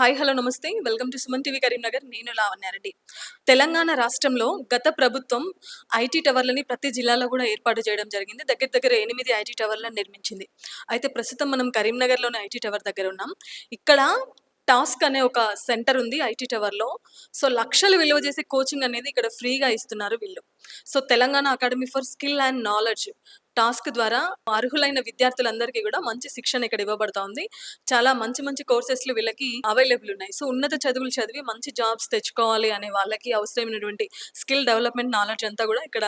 Hi hello నమస్తే. Welcome to Suman TV Karimnagar. నేను లావణ్యారెడ్డి తెలంగాణ రాష్ట్రంలో గత ప్రభుత్వం ఐటీ టవర్లని ప్రతి జిల్లాలో కూడా ఏర్పాటు చేయడం జరిగింది. దగ్గర దగ్గర ఎనిమిది ఐటీ టవర్లను నిర్మించింది. అయితే ప్రస్తుతం మనం కరీంనగర్లోని ఐటీ టవర్ దగ్గర ఉన్నాం. ఇక్కడ టాస్క్ అనే ఒక సెంటర్ ఉంది ఐటీ టవర్లో. సో లక్షలు విలువ చేసే కోచింగ్ అనేది ఇక్కడ ఫ్రీగా ఇస్తున్నారు వీళ్ళు. So Telangana academy for skill and knowledge. TASK ద్వారా అర్హులైన విద్యార్థులందరికీ కూడా మంచి శిక్షణ ఇక్కడ ఇవ్వబడతా ఉంది. చాలా మంచి మంచి కోర్సెస్లు వీళ్ళకి అవైలబుల్ ఉన్నాయి. సో ఉన్నత చదువులు చదివి మంచి జాబ్స్ తెచ్చుకోవాలి అనే వాళ్ళకి అవసరమైనటువంటి స్కిల్ డెవలప్మెంట్ నాలెడ్జ్ అంతా కూడా ఇక్కడ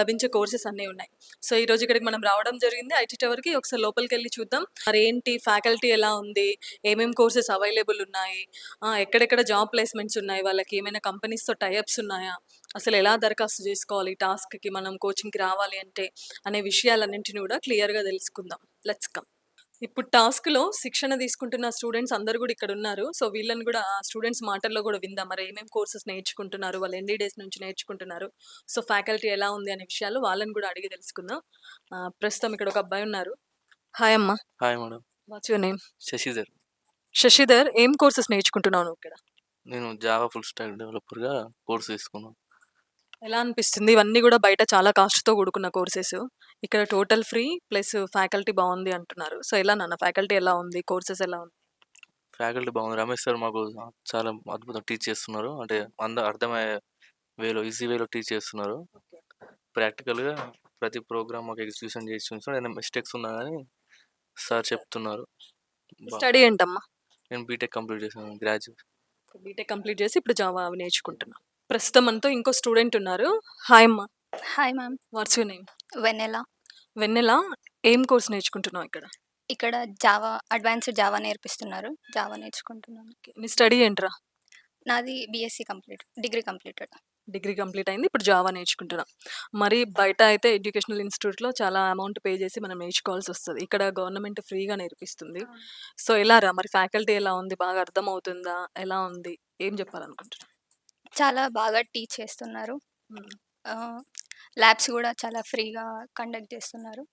లభించే కోర్సెస్ అన్నీ ఉన్నాయి. సో ఈ రోజు ఇక్కడికి మనం రావడం జరిగింది. ఐటీ టవర్కి ఒకసారి లోపలికి వెళ్ళి చూద్దాం. మరి ఏంటి? ఫ్యాకల్టీ ఎలా ఉంది? ఏమేం కోర్సెస్ అవైలబుల్ ఉన్నాయి? ఎక్కడెక్కడ జాబ్ ప్లేస్మెంట్స్ ఉన్నాయి? వాళ్ళకి ఏమైనా కంపెనీస్తో టైఅప్స్ ఉన్నాయా? అసలు ఎలా దరఖాస్తు చేసుకోవాలి? టాస్క్కి మనం కోచింగ్కి రావాలి అంటే అనే విషయాలు విషయాలన్నింటినీ కూడా క్లియర్గా తెలుసుకుందాం. Let's come. ఇప్పుడు టాస్క్లో శిక్షణ తీసుకుంటున్న స్టూడెంట్స్ అందరు కూడా ఇక్కడ ఉన్నారు. సో వీళ్ళని కూడా స్టూడెంట్స్ మాటల్లో కూడా విందాం. మరి ఏమేమి కోర్సెస్ నేర్చుకుంటున్నారు? వాళ్ళు ఎన్ని డేస్ నుంచి నేర్చుకుంటున్నారు? సో ఫ్యాకల్టీ ఎలా ఉంది అనే విషయాలు వాళ్ళని కూడా అడిగి తెలుసుకుందాం. ప్రస్తుతం ఇక్కడ ఒక అబ్బాయి ఉన్నారు. హాయ్ అమ్మా. Hi madam. What's your name Shashidhar. Shashidhar ఏం కోర్సెస్ నేర్చుకుంటున్నావు నువ్వు ఇక్కడ? నేను జావా ఫుల్ స్టాక్ డెవలపర్గా కోర్స్ తీసుకున్నాను. ఎలా అనిపిస్తుంది? ఇవన్నీ కూడా బయట చాలా కాస్ట్తో కూడుకున్న కోర్సెస్. ఇక్కడ టోటల్ ఫ్రీ ప్లస్ ఫ్యాకల్టీ బాగుంది అంటున్నారు. సో ఎలా నాన్న? ఫ్యాకల్టీ ఎలా ఉంది? కోర్సెస్ ఎలా ఉంది? ఫ్యాకల్టీ బాగుంది రమేష్ సార్ మాకు చాలా అద్భుతం టీచ్ చేస్తున్నారు. అంటే అంద అర్థమయ్యే వేలో ఈజీ వేలో టీచ్ చేస్తున్నారు. ప్రాక్టికల్గా ప్రతి ప్రోగ్రామ్ మాకు ఎగ్జిక్యూషన్ చేసి చూస్తున్నారు ఏదైనా మిస్టేక్స్ ఉన్నా కానీ సార్ చెప్తున్నారు. బా- స్టడీ ఏంటమ్మా? నేను బీటెక్ కంప్లీట్ చేశాను. గ్రాడ్యుయేట్. బీటెక్ కంప్లీట్ చేసి ఇప్పుడు జావా అవి నేర్చుకుంటున్నా. ప్రస్తుతం మనతో ఇంకో స్టూడెంట్ ఉన్నారు. హాయ్ అమ్మా. Hi ma'am. What's your name? Vennela Vennela ఏం కోర్స్ నేర్చుకుంటున్నావు ఇక్కడ? ఇక్కడ జావా అడ్వాన్స్డ్ జావా నేర్పిస్తున్నారు. జావా నేర్చుకుంటున్నాను. నీ స్టడీ ఏంట్రా? నాది BSc complete degree completed. Degree complete అయింది ఇప్పుడు జావా నేర్చుకుంటున్నాం. మరి బయట అయితే ఎడ్యుకేషనల్ ఇన్స్టిట్యూట్లో చాలా అమౌంట్ పే చేసి మనం నేర్చుకోవాల్సి వస్తుంది. ఇక్కడ గవర్నమెంట్ ఫ్రీగా నేర్పిస్తుంది. సో ఎలా రా? మరి ఫ్యాకల్టీ ఎలా ఉంది? బాగా అర్థమవుతుందా? ఎలా ఉంది? ఏం చెప్పాలనుకుంటున్నా చాలా బాగా టీచ్ చేస్తున్నారు. ల్యాబ్స్ కూడా చాలా ఫ్రీగా కండక్ట్ చేస్తున్నారు.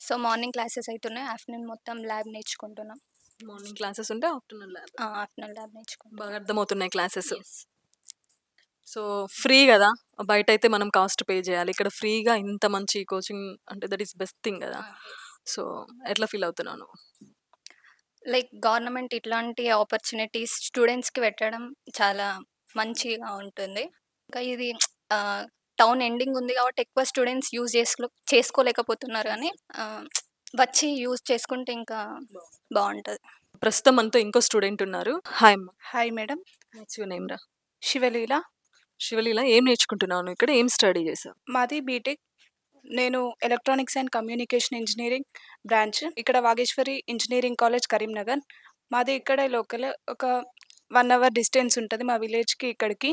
సో మార్నింగ్ క్లాసెస్ అవుతున్నాయి ఆఫ్టర్నూన్ మొత్తం ల్యాబ్ నేర్చుకుంటున్నాం. మార్నింగ్ క్లాసెస్ ఉంటే ఆఫ్టర్నూన్ ల్యాబ్. ఆఫ్టర్నూన్ ల్యాబ్ నేర్చుకుంటాం బాగా అర్థమవుతున్నాయి క్లాసెస్. సో ఫ్రీ కదా. బయట అయితే మనం కాస్ట్ పే చేయాలి. ఇక్కడ ఫ్రీగా ఇంత మంచి కోచింగ్ అంటే దట్ ఈస్ బెస్ట్ థింగ్ కదా. సో ఎట్లా ఫీల్ అవుతున్నాను లైక్ గవర్నమెంట్ ఇట్లాంటి ఆపర్చునిటీస్ స్టూడెంట్స్కి పెట్టడం చాలా మంచిగా ఉంటుంది. ఇంకా ఇది టౌన్ ఎండింగ్ ఉంది కాబట్టి ఎక్కువ స్టూడెంట్స్ యూజ్ చేసుకో చేసుకోలేకపోతున్నారు కానీ వచ్చి యూజ్ చేసుకుంటే ఇంకా బాగుంటుంది. ప్రస్తుతం మనతో ఇంకో స్టూడెంట్ ఉన్నారు. హాయ్ అమ్మ హాయ్ మేడం నేమ్ రా? శివలీల శివలీల ఏం నేర్చుకుంటున్నాను ఇక్కడ? ఏం స్టడీ చేసావు? మాది బీటెక్ నేను electronics and communication engineering branch ఇక్కడ వాగేశ్వరి ఇంజనీరింగ్ కాలేజ్ కరీంనగర్. మాది ఇక్కడ లోకల్ ఒక వన్ అవర్ డిస్టెన్స్ ఉంటుంది మా విలేజ్కి ఇక్కడికి.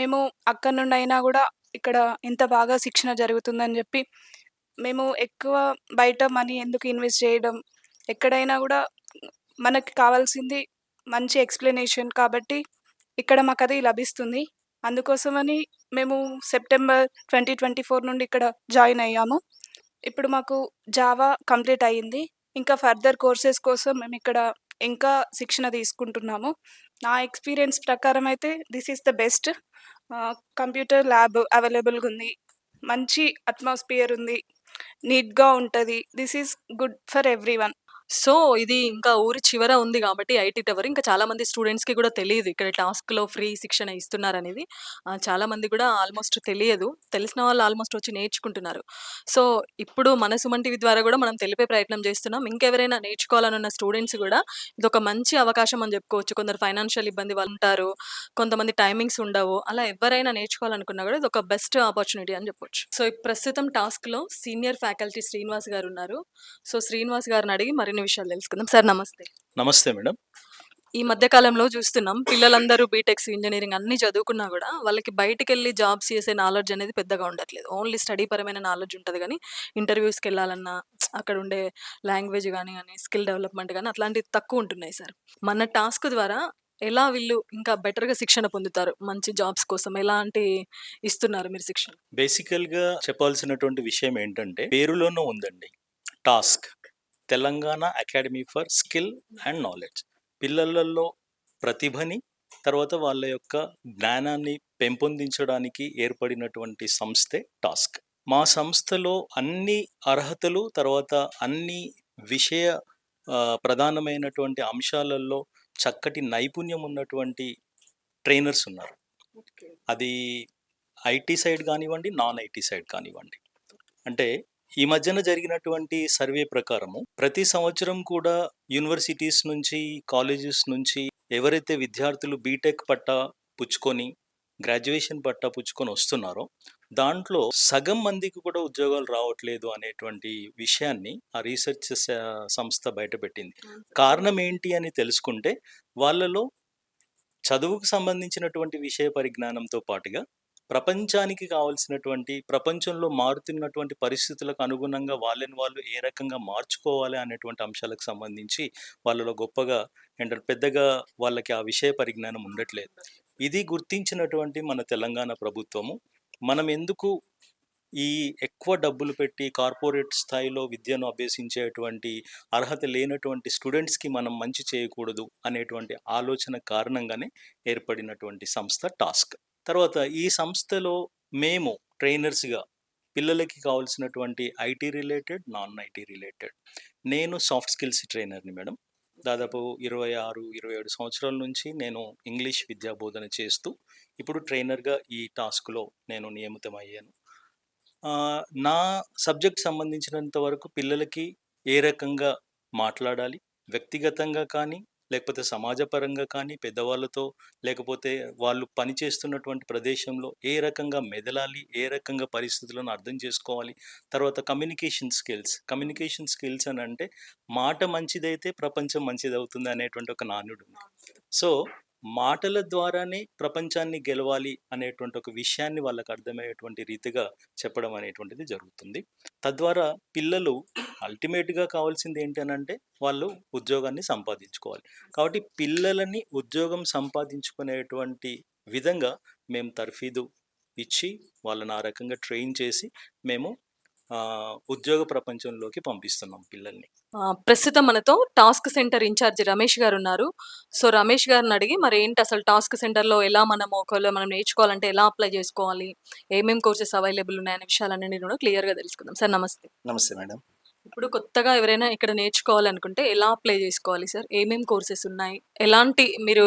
మేము అక్కడ నుండి అయినా కూడా ఇక్కడ ఇంత బాగా శిక్షణ జరుగుతుందని చెప్పి మేము ఎక్కువ బయట మనీ ఎందుకు ఇన్వెస్ట్ చేయడం ఎక్కడైనా కూడా మనకి కావాల్సింది మంచి ఎక్స్ప్లెనేషన్ కాబట్టి ఇక్కడ మాకు అది లభిస్తుంది. అందుకోసమని మేము సెప్టెంబర్ ట్వంటీ ట్వంటీ ఫోర్ నుండి ఇక్కడ జాయిన్ అయ్యాము. ఇప్పుడు మాకు జావా కంప్లీట్ అయ్యింది. ఇంకా ఫర్దర్ కోర్సెస్ కోసం మేము ఇక్కడ ఇంకా శిక్షణ తీసుకుంటున్నాము. నా ఎక్స్పీరియన్స్ ప్రకారం అయితే this is the best. Computer lab అవైలబుల్గా ఉంది. మంచి అట్మాస్ఫియర్ ఉంది. నీట్గా ఉంటుంది. This is good for everyone so, ఇది ఇంకా ఊరి చివర ఉంది గాబట్టి ఐటీ టవర్ ఇంకా చాలామంది స్టూడెంట్స్‌కి గూడా తెలీదు. ఇక్కడ టాస్క్‌లో ఫ్రీ శిక్షణ ఇస్తున్నారనేది. ఆహ్, చాలామంది గూడా ఆల్మోస్ట్ తెలియదు. తెలిసిన వాళ్ళు ఆల్మోస్ట్ వచ్చి నేర్చుకుంటున్నారు. సో, ఇప్పుడు మన సుమన్ టీవీ ద్వారా గూడా మనం తెలిపే ప్రయత్నం చేస్తున్నాం. ఇంకెవరైనా నేర్చుకోవాలనున్న స్టూడెంట్స్ గూడా ఇదొక మంచి అవకాశం అని జెప్పుకోవచ్చు. కొందరు ఫైనాన్షియల్ ఇబ్బంది వాళ్ళుంటారు. కొంతమంది టైమింగ్స్ ఉండవు. అలా ఎవరైనా నేర్చుకోవాలనుకున్నా గూడా ఇదొక బెస్ట్ ఆపర్చునిటీ అని జెప్పొచ్చు. సో, ప్రస్తుతం టాస్క్‌లో సీనియర్ ఫ్యాకల్టీ శ్రీనివాస్ గారున్నారు. సో, శ్రీనివాస్ గారిని అడిగి మరిన్ని విషయాలు తెలుసుకుందాం. సార్ నమస్తే. నమస్తే మేడం. ఈ మధ్య కాలంలో చూస్తున్నాం. పిల్లలందరూ బీటెక్స్, ఇంజినీరింగ్ అన్నీ చదువుకున్నా గూడా వాళ్ళకి బయటికెళ్ళి జాబ్స్ చేసే నాలెడ్జ్ అనేది పెద్దగా ఉండట్లేదు. ఓన్లీ స్టడీ పరమైన నాలెడ్జ్ ఉంటది గానీ, ఇంటర్‌వ్యూస్‌కెళ్ళాలన్నా అక్కడ ఉండే లాంగ్వేజ్ గాని గాని, స్కిల్ డెవలప్‌మెంట్ గాని అట్లాంటివి తక్కువ ఉంటున్నాయి సార్. మన టాస్క్ ద్వారా ఎలా వీళ్ళు ఇంకా బెటర్‌గా శిక్షణ పొందుతారు? మంచి జాబ్స్ కోసం ఎలాంటి ఇస్తున్నారు మీరు శిక్షణ? బేసికల్‌గా చెప్పాల్సినటువంటి విషయం ఏంటంటే పేరులోనే ఉందండి. TASK. Telangana academy for skill and knowledge. పిల్లలలో ప్రతిభని, తర్వాత వాళ్ళ యొక్క జ్ఞానాన్ని పెంపొందించడానికి ఏర్పడినటువంటి సంస్థే టాస్క్. మా సంస్థలో అన్ని అర్హతలు, తర్వాత అన్ని విషయ ప్రధానమైనటువంటి అంశాలలో చక్కటి నైపుణ్యం ఉన్నటువంటి ట్రైనర్స్ ఉన్నారు. అది ఐటీ సైడ్ గానివ్వండి, నాన్ ఐటీ సైడ్ కానివ్వండి. అంటే ఈ మధ్యన జరిగినటువంటి సర్వే ప్రకారము ప్రతి సంవత్సరం కూడా యూనివర్సిటీస్ నుంచి, కాలేజెస్ నుంచి ఎవరైతే విద్యార్థులు బీటెక్ పట్టా పుచ్చుకొని, గ్రాడ్యుయేషన్ పట్టా పుచ్చుకొని వస్తున్నారో, దాంట్లో సగం మందికి కూడా ఉద్యోగాలు రావట్లేదు అనేటువంటి విషయాన్ని ఆ రీసెర్చ్ సంస్థ బయటపెట్టింది. కారణం ఏంటి అని తెలుసుకుంటే వాళ్ళలో చదువుకు సంబంధించినటువంటి విషయ పరిజ్ఞానంతో పాటుగా ప్రపంచానికి కావాల్సినటువంటి ప్రపంచంలో మారుతున్నటువంటి పరిస్థితులకు అనుగుణంగా వాళ్ళని వాళ్ళు ఏ రకంగా మార్చుకోవాలి అనేటువంటి అంశాలకు సంబంధించి వాళ్ళలో గొప్పగా ఏంటంటే పెద్దగా వాళ్ళకి ఆ విషయ పరిజ్ఞానం ఉండట్లేదు. ఇది గుర్తించినటువంటి మన తెలంగాణ ప్రభుత్వము మనం ఎందుకు ఈ ఎక్కువ డబ్బులు పెట్టి కార్పొరేట్ స్థాయిలో విద్యను అభ్యసించేటువంటి అర్హత లేనటువంటి స్టూడెంట్స్‌కి మనం మంచి చేయకూడదు అనేటువంటి ఆలోచన కారణంగానే ఏర్పడినటువంటి సంస్థ టాస్క్. తర్వాత ఈ సంస్థలో మేము ట్రైనర్స్‌గా పిల్లలకి కావాల్సినటువంటి IT related, non IT related. నేను సాఫ్ట్ స్కిల్స్ ట్రైనర్‌ని మేడం. దాదాపు 26, 27 సంవత్సరాల నుంచి నేను ఇంగ్లీష్ విద్యా బోధన చేస్తూ, ఇప్పుడు ట్రైనర్‌గా ఈ టాస్క్‌లో నేను నియమితమయ్యాను. నా సబ్జెక్ట్ సంబంధించినంత వరకు పిల్లలకి ఏ రకంగా మాట్లాడాలి, వ్యక్తిగతంగా కానీ, లేకపోతే సమాజపరంగా కానీ, పెద్దవాళ్ళతో లేకపోతే వాళ్ళు పనిచేస్తున్నటువంటి ప్రదేశంలో ఏ రకంగా మెదలాలి, ఏ రకంగా పరిస్థితులను అర్థం చేసుకోవాలి, తర్వాత కమ్యూనికేషన్ స్కిల్స్. కమ్యూనికేషన్ స్కిల్స్ అని అంటే మాట మంచిదైతే ప్రపంచం మంచిది అవుతుంది అనేటువంటి ఒక నానుడు సో, మాటల ద్వారానే ప్రపంచాన్ని గెలవాలి అనేటువంటి ఒక విషయాన్ని వాళ్ళకి అర్థమయ్యేటువంటి రీతిగా చెప్పడం అనేటువంటిది జరుగుతుంది. తద్వారా పిల్లలు అల్టిమేట్‌గా కావాల్సింది ఏంటనంటే వాళ్ళు ఉద్యోగాన్ని సంపాదించుకోవాలి. కాబట్టి పిల్లలని ఉద్యోగం సంపాదించుకునేటువంటి విధంగా మేము తర్ఫీదు ఇచ్చి, వాళ్ళని ఆ రకంగా ట్రైన్ చేసి మేము ఉద్యోగ ప్రపంచంలోకి పంపిస్తున్నాం పిల్లల్ని. ప్రస్తుతం మనతో టాస్క్ సెంటర్ ఇన్‌చార్జ్ రమేష్ గారున్నారు. సో, రమేష్ గారిని అడిగి మరి ఏంటి అసలు టాస్క్ సెంటర్‌లో ఎలా మనం ఒకవేళ మనం నేర్చుకోవాలంటే ఎలా అప్లై చేసుకోవాలి? ఏమేం కోర్సెస్ అవైలబుల్ ఉన్నాయనే విషయాలన్నీ కూడా క్లియర్‌గా తెలుసుకుందాం. సార్ నమస్తే. నమస్తే మేడం. ఇప్పుడు కొత్తగా ఎవరైనా ఇక్కడ నేర్చుకోవాలనుకుంటే ఎలా అప్లై చేసుకోవాలి సార్? ఏమేం కోర్సెస్ ఉన్నాయి? ఎలాంటి మీరు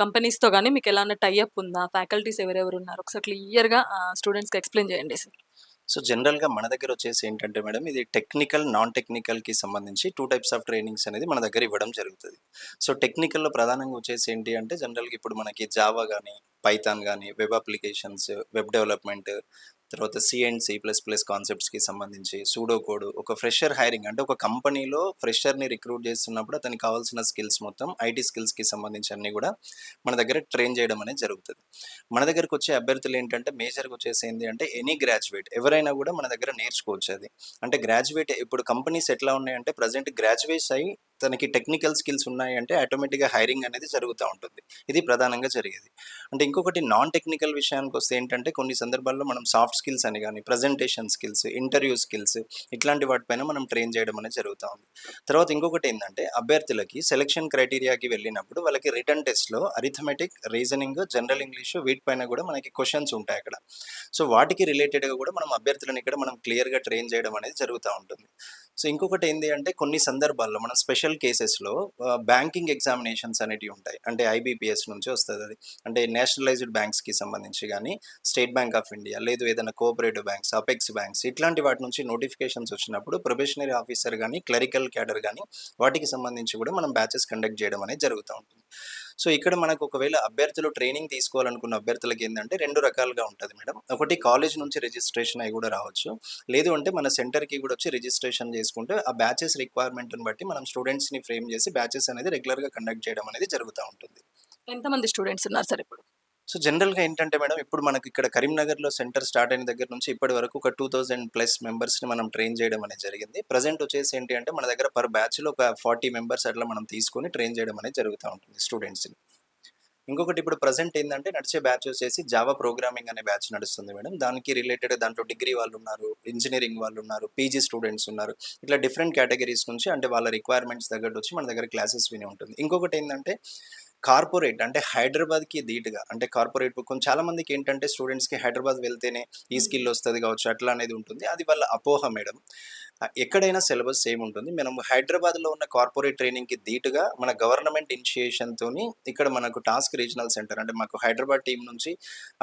కంపెనీస్‌తో గాని మీకు ఎలాంటి టై అప్ ఉందా? ఫ్యాకల్టీస్ ఎవరెవరు ఉన్నారు? ఒకసారి క్లియర్‌గా స్టూడెంట్స్‌కి ఎక్స్‌ప్లెయిన్ చేయండి సార్. సో, జనరల్‌గా మన దగ్గర వచ్చేసి ఏంటంటే మేడం ఇది టెక్నికల్, నాన్ టెక్నికల్‌కి సంబంధించి టూ టైప్స్ ఆఫ్ ట్రైనింగ్స్ అనేది మన దగ్గర ఇవ్వడం జరుగుతుంది. సో, టెక్నికల్‌లో ప్రధానంగా వచ్చేసి ఏంటి అంటే జనరల్‌గా ఇప్పుడు మనకి జావా కానీ పైథాన్ కానీ వెబ్ అప్లికేషన్స్, వెబ్ డెవలప్‌మెంట్, తర్వాత C and C plus plus కాన్సెప్ట్స్‌కి సంబంధించి సూడో కోడ్, ఒక ఫ్రెషర్ హైరింగ్ అంటే ఒక కంపెనీలో ఫ్రెషర్‌ని రిక్రూట్ చేస్తున్నప్పుడు అతనికి కావాల్సిన స్కిల్స్ మొత్తం ఐటీ స్కిల్స్‌కి సంబంధించి అన్నీ కూడా మన దగ్గర ట్రైన్ చేయడం అనేది జరుగుతుంది మన దగ్గరకు వచ్చే అభ్యర్థులు ఏంటంటే మేజర్‌గా వచ్చేసి అంటే ఎనీ గ్రాడ్యుయేట్ ఎవరైనా కూడా మన దగ్గర నేర్చుకోవచ్చు అది. అంటే గ్రాడ్యుయేట్ ఇప్పుడు కంపెనీస్ ఎట్లా ఉన్నాయంటే ప్రెజెంట్ గ్రాడ్యుయేట్స్ అయ్యి తనకి టెక్నికల్ స్కిల్స్ ఉన్నాయి అంటే ఆటోమేటిక్గా హైరింగ్ అనేది జరుగుతూ ఉంటుంది. ఇది ప్రధానంగా జరిగేది. అంటే ఇంకొకటి నాన్ టెక్నికల్ విషయానికి వస్తే ఏంటంటే కొన్ని సందర్భాల్లో మనం సాఫ్ట్ స్కిల్స్ అని కానీ ప్రజెంటేషన్ స్కిల్స్ ఇంటర్వ్యూ స్కిల్స్ ఇట్లాంటి వాటిపైన మనం ట్రైన్ చేయడం అనేది జరుగుతూ ఉంది. తర్వాత ఇంకొకటి ఏంటంటే అభ్యర్థులకి సెలక్షన్ క్రైటీరియాకి వెళ్ళినప్పుడు వాళ్ళకి రిటర్న్ టెస్ట్లో అరిథమెటిక్ రీజనింగ్ జనరల్ ఇంగ్లీష్ వీటిపైన కూడా మనకి క్వశ్చన్స్ ఉంటాయి అక్కడ. సో వాటికి రిలేటెడ్గా కూడా మనం అభ్యర్థులను ఇక్కడ మనం క్లియర్గా ట్రైన్ చేయడం అనేది జరుగుతూ ఉంటుంది. సో ఇంకొకటి ఏంటి అంటే కొన్ని సందర్భాల్లో మనం స్పెషల్ కేసెస్లో బ్యాంకింగ్ ఎగ్జామినేషన్స్ అనేటివి ఉంటాయి. అంటే ఐబీపీఎస్ నుంచి వస్తుంది అది. అంటే నేషనలైజ్డ్ బ్యాంక్స్కి సంబంధించి కానీ స్టేట్ బ్యాంక్ ఆఫ్ ఇండియా లేదు ఏదైనా కోఆపరేటివ్ బ్యాంక్స్ అపెక్స్ బ్యాంక్స్ ఇట్లాంటి వాటి నుంచి నోటిఫికేషన్స్ వచ్చినప్పుడు ప్రొబేషనరీ ఆఫీసర్ కానీ క్లరికల్ క్యాడర్ కానీ వాటికి సంబంధించి కూడా మనం బ్యాచెస్ కండక్ట్ చేయడం అనేది జరుగుతూ ఉంటుంది. సో ఇక్కడ మనకు ఒకవేళ అభ్యర్థులు ట్రైనింగ్ తీసుకోవాలనుకున్న అభ్యర్థులకి ఏంటంటే రెండు రకాలుగా ఉంటుంది మేడం. ఒకటి కాలేజ్ నుంచి రిజిస్ట్రేషన్ అయి కూడా రావచ్చు. లేదు అంటే మన సెంటర్కి కూడా వచ్చి రిజిస్ట్రేషన్ చేసుకుంటే ఆ బ్యాచెస్ రిక్వైర్మెంట్ని బట్టి మనం స్టూడెంట్స్ని ఫ్రేమ్ చేసి బ్యాచెస్ అనేది రెగ్యులర్గా కండక్ట్ చేయడం అనేది జరుగుతూ ఉంటుంది. ఎంతమంది స్టూడెంట్స్ ఉన్నారు సార్ ఇప్పుడు? సో జనరల్గా ఏంటంటే మేడం ఇప్పుడు మనకి ఇక్కడ కరీంనగర్లో సెంటర్ స్టార్ట్ అయిన దగ్గర నుంచి ఇప్పటి వరకు ఒక టూ థౌజండ్ ప్లస్ మెంబర్స్ని మనం ట్రైన్ చేయడం అనేది జరిగింది. ప్రజెంట్ వచ్చేసి ఏంటి అంటే మన దగ్గర పర్ బ్యాచ్లో ఒక ఫార్టీ మెంబర్స్ అట్లా మనం తీసుకొని ట్రైన్ చేయడం అనేది జరుగుతూ ఉంటుంది స్టూడెంట్స్ని. ఇంకొకటి ఇప్పుడు ప్రజెంట్ ఏంటంటే నడిచే బ్యాచ్ వచ్చేసి జావా ప్రోగ్రామింగ్ అనే బ్యాచ్ నడుస్తుంది మేడం. దానికి రిలేటెడ్ దాంట్లో డిగ్రీ వాళ్ళు ఉన్నారు ఇంజనీరింగ్ వాళ్ళు ఉన్నారు పీజీ స్టూడెంట్స్ ఉన్నారు. ఇట్లా డిఫరెంట్ కేటగిరీస్ నుంచి అంటే వాళ్ళ రిక్వైర్మెంట్స్ తగ్గట్టు వచ్చి మన దగ్గర క్లాసెస్ విని ఉంటుంది. ఇంకొకటి ఏంటంటే కార్పొరేట్ అంటే హైదరాబాద్కి ధీటుగా అంటే కార్పొరేట్ కొంచెం చాలా మందికి ఏంటంటే స్టూడెంట్స్కి హైదరాబాద్ వెళ్తేనే ఈ స్కిల్ వస్తుంది కావచ్చు అట్లా అనేది ఉంటుంది. అది వాళ్ళ అపోహ మేడం. ఎక్కడైనా సిలబస్ సేమ్ ఉంటుంది. మనం హైదరాబాద్లో ఉన్న కార్పొరేట్ ట్రైనింగ్కి ధీటుగా మన గవర్నమెంట్ ఇనిషియేషన్తో ఇక్కడ మనకు టాస్క్ రీజనల్ సెంటర్ అంటే మాకు హైదరాబాద్ టీం నుంచి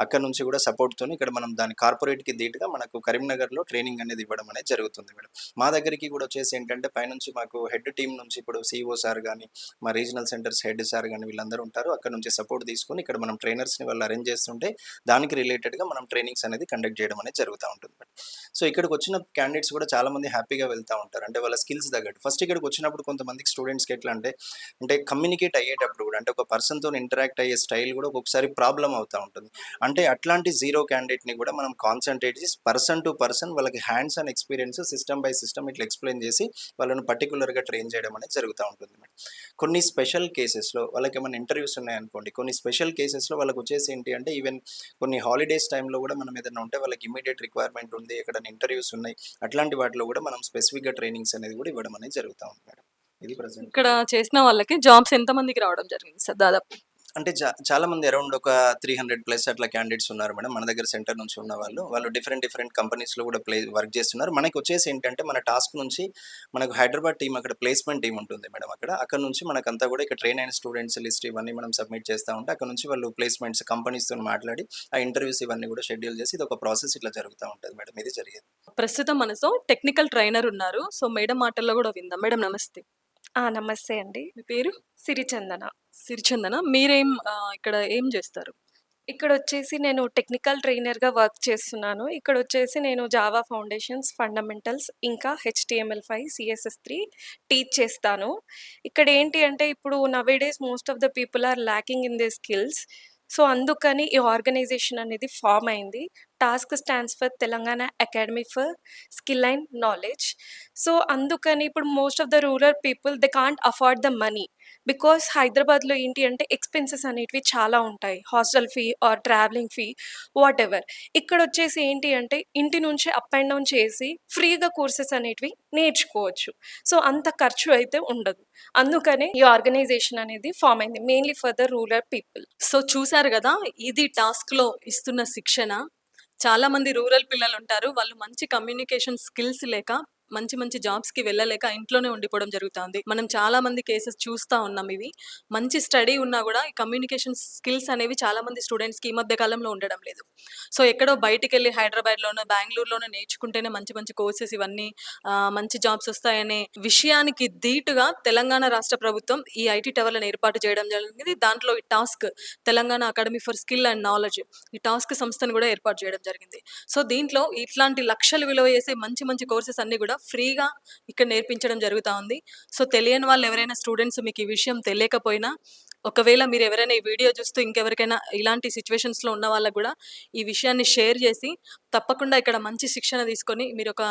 అక్కడ నుంచి కూడా సపోర్ట్తో ఇక్కడ మనం దాని కార్పొరేట్కి ధీటుగా మనకు కరీంనగర్లో ట్రైనింగ్ అనేది ఇవ్వడం అనేది జరుగుతుంది మేడం. మా దగ్గరికి కూడా వచ్చేసి ఏంటంటే పైనుంచి మాకు హెడ్ టీం నుంచి ఇప్పుడు సిఓ సార్ కానీ మా రీజనల్ సెంటర్స్ హెడ్ సార్ కానీ వీళ్ళందరూ ఉంటారు. అక్కడ నుంచి సపోర్ట్ తీసుకొని ఇక్కడ మనం ట్రైనర్స్ని వాళ్ళు అరేంజ్ చేస్తుంటే దానికి రిలేటెడ్గా మనం ట్రైనింగ్స్ అనేది కండక్ట్ చేయడం అనేది జరుగుతూ ఉంటుంది మేడం. సో ఇక్కడికి వచ్చిన క్యాండిడేట్స్ కూడా చాలా మంది హ్యాపీగా వెళ్తూ ఉంటారు. అంటే వాళ్ళ స్కిల్స్ తగ్గట్టు. ఫస్ట్ ఇక్కడికి వచ్చినప్పుడు కొంతమందికి స్టూడెంట్స్కి ఎట్లా అంటే అంటే కమ్యూనికేట్ అయ్యేటప్పుడు కూడా అంటే ఒక పర్సన్తో ఇంటరాక్ట్ అయ్యే స్టైల్ కూడా ఒక్కొక్కసారి ప్రాబ్లం అవుతూ ఉంటుంది. అంటే అట్లాంటి జీరో క్యాండిడేట్ని కూడా మనం కాన్సన్ట్రేట్ చేసి పర్సన్ టు పర్సన్ వాళ్ళకి hands and experience system by system ఇట్లా ఎక్స్ప్లెయిన్ చేసి వాళ్ళని పర్టికులర్గా ట్రైన్ చేయడం అనేది జరుగుతూ ఉంటుంది మేడం. కొన్ని స్పెషల్ కేసెస్లో వాళ్ళకి ఏమైనా ఇంటర్వ్యూస్ ఉన్నాయనుకోండి కొన్ని స్పెషల్ కేసెస్లో వాళ్ళకి వచ్చేసి ఏంటి అంటే ఈవెన్ కొన్ని హాలిడేస్ టైంలో కూడా మనం ఏదైనా ఉంటే వాళ్ళకి ఇమీడియట్ రిక్వైర్మెంట్ ఉంది ఎక్కడైనా ఇంటర్వ్యూస్ ఉన్నాయి అట్లాంటి వాటిలో కూడా మనం స్పెసిఫిక్గా ట్రైనింగ్స్ అనేది కూడా ఇవ్వడం అనేది జరుగుతూ ఉంది మేడం. ఇది ప్రజెంట్. ఇక్కడ చేసిన వాళ్ళకి జాబ్స్ ఎంత మందికి రావడం జరిగింది సార్ దాదాపు? అంటే చా చాలా మంది అరౌండ్ ఒక త్రీ హండ్రెడ్ ప్లస్ అట్లా క్యాండిడేట్స్ ఉన్నారు మేడం. మన దగ్గర సెంటర్ నుంచి ఉన్న వాళ్ళు. వాళ్ళు డిఫరెంట్ డిఫరెంట్ కంపెనీస్లో కూడా ప్లే వర్క్ చేస్తున్నారు. మనకి వచ్చేసి ఏంటంటే మన టాస్క్ నుంచి మనకు హైదరాబాద్ టీం అక్కడ ప్లేస్మెంట్ టీం ఉంటుంది మేడం అక్కడ. అక్కడ నుంచి మనకంతా కూడా ఇక్కడ ట్రైన్ అయిన స్టూడెంట్స్ లిస్ట్ ఇవన్నీ మనం సబ్మిట్ చేస్తూ ఉంటే అక్కడ నుంచి వాళ్ళు ప్లేస్మెంట్స్ కంపెనీస్తో మాట్లాడి ఆ ఇంటర్వ్యూస్ ఇవన్నీ కూడా షెడ్యూల్ చేసి ఇది ఒక ప్రాసెస్ ఇట్లా జరుగుతూ ఉంటుంది మేడం. ఇది జరిగేది. ప్రస్తుతం మనతో టెక్నికల్ ట్రైనర్ ఉన్నారు. సో మేడం మాటల్లో కూడా విందాం. మేడం నమస్తే. ఆ! నమస్తే అండి. మీ పేరు సిరిచందన. సిరిచందన మీరేం ఇక్కడ ఏం చేస్తారు ఇక్కడొచ్చేసి నేను టెక్నికల్ ట్రైనర్‌గా వర్క్ చేస్తున్నాను. ఇక్కడొచ్చేసి నేను జావా ఫౌండేషన్స్, ఫండమెంటల్స్ ఇంకా హెచ్‌టీఎంఎల్5, సీఎస్ఎస్3 టీచ్ చేస్తాను. ఇక్కడేంటి అంటే ఇప్పుడు nowadays most of the people are lacking in their skills. So, అందుకని ఈ ఆర్గనైజేషన్ అనేది ఫామ్ అయింది. TASK stands for Telangana academy for skill and knowledge. So, అందుకని ఇప్పుడు most of the rural people they can't afford the money. Because హైదరాబాద్‌లో ఏంటి అంటే expenses అనేటివి చాలా ఉంటాయి. Hostel fee or travelling fee whatever ఇక్కడ వచ్చేసి ఏంటి అంటే ఇంటి నుంచి అప్ అండ్ డౌన్ చేసి ఫ్రీగా కోర్సెస్ అనేటివి నేర్చుకోవచ్చు. సో, అంత ఖర్చు అయితే ఉండదు. అందుకనే ఈ ఆర్గనైజేషన్ అనేది ఫార్మ్ అయింది. Mainly for the rural people. So చూసారు కదా ఇది టాస్క్లో ఇస్తున్న శిక్షణ చాలా మంది రూరల్ పిల్లలు ఉంటారు వాళ్ళు మంచి కమ్యూనికేషన్ స్కిల్స్ లేక మంచి మంచి జాబ్స్కి వెళ్ళలేక ఇంట్లోనే ఉండిపోవడం జరుగుతుంది. మనం చాలా మంది కేసెస్ చూస్తూ ఉన్నాం ఇవి. మంచి స్టడీ ఉన్నా కూడా ఈ కమ్యూనికేషన్ స్కిల్స్ అనేవి చాలా మంది స్టూడెంట్స్కి ఈ మధ్య కాలంలో ఉండడం లేదు. సో ఎక్కడో బయటికి వెళ్ళి హైదరాబాద్లోనో బెంగళూరులోనో నేర్చుకుంటేనే మంచి మంచి కోర్సెస్ ఇవన్నీ మంచి జాబ్స్ వస్తాయనే విషయానికి ధీటుగా తెలంగాణ రాష్ట్ర ప్రభుత్వం ఈ ఐటీ టవర్లను ఏర్పాటు చేయడం జరిగింది. దాంట్లో ఈ TASK Telangana academy for skill and knowledge ఈ టాస్క్ సంస్థను కూడా ఏర్పాటు చేయడం జరిగింది. సో దీంట్లో ఇట్లాంటి లక్షలు విలువ చేసే మంచి మంచి కోర్సెస్ అన్ని కూడా ఫ్రీగా ఇక్కడ నేర్పించడం జరుగుతూ ఉంది. సో తెలియని వాళ్ళు ఎవరైనా స్టూడెంట్స్ మీకు ఈ విషయం తెలియకపోయినా ఒకవేళ మీరు ఎవరైనా ఈ వీడియో చూస్తూ ఇంకెవరికైనా ఇలాంటి సిచ్యువేషన్స్‌లో ఉన్న వాళ్ళకి కూడా ఈ విషయాన్ని షేర్ చేసి తప్పకుండా ఇక్కడ మంచి శిక్షణ తీసుకొని మీరు ఒక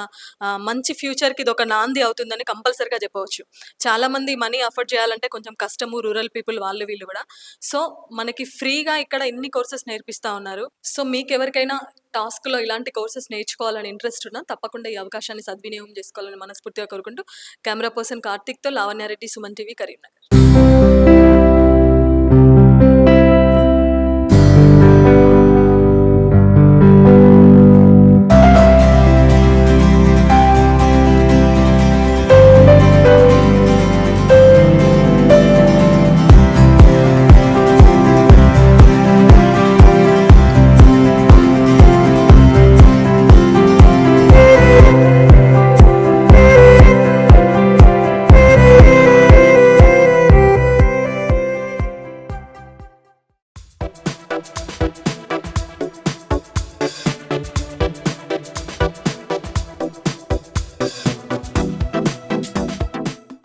మంచి ఫ్యూచర్‌కి ఇది ఒక నాంది అవుతుందని కంపల్సరీగా చెప్పవచ్చు. చాలామంది మనీ అఫోర్డ్ చేయాలంటే కొంచెం కష్టము. రూరల్ పీపుల్ వాళ్ళు వీళ్ళు కూడా సో, మనకి ఫ్రీగా ఇక్కడ ఇన్ని కోర్సెస్ నేర్పిస్తా ఉన్నారు. సో, మీకెవరికైనా టాస్క్‌లో ఇలాంటి కోర్సెస్ నేర్చుకోవాలని ఇంట్రెస్ట్ ఉన్నా తప్పకుండా ఈ అవకాశాన్ని సద్వినియోగం చేసుకోవాలని మనస్ఫూర్తిగా కోరుకుంటూ కెమెరా పర్సన్ కార్తీక్‌తో లావణ్యారెడ్డి, సుమన్ టీవీ, కరీంనగర్.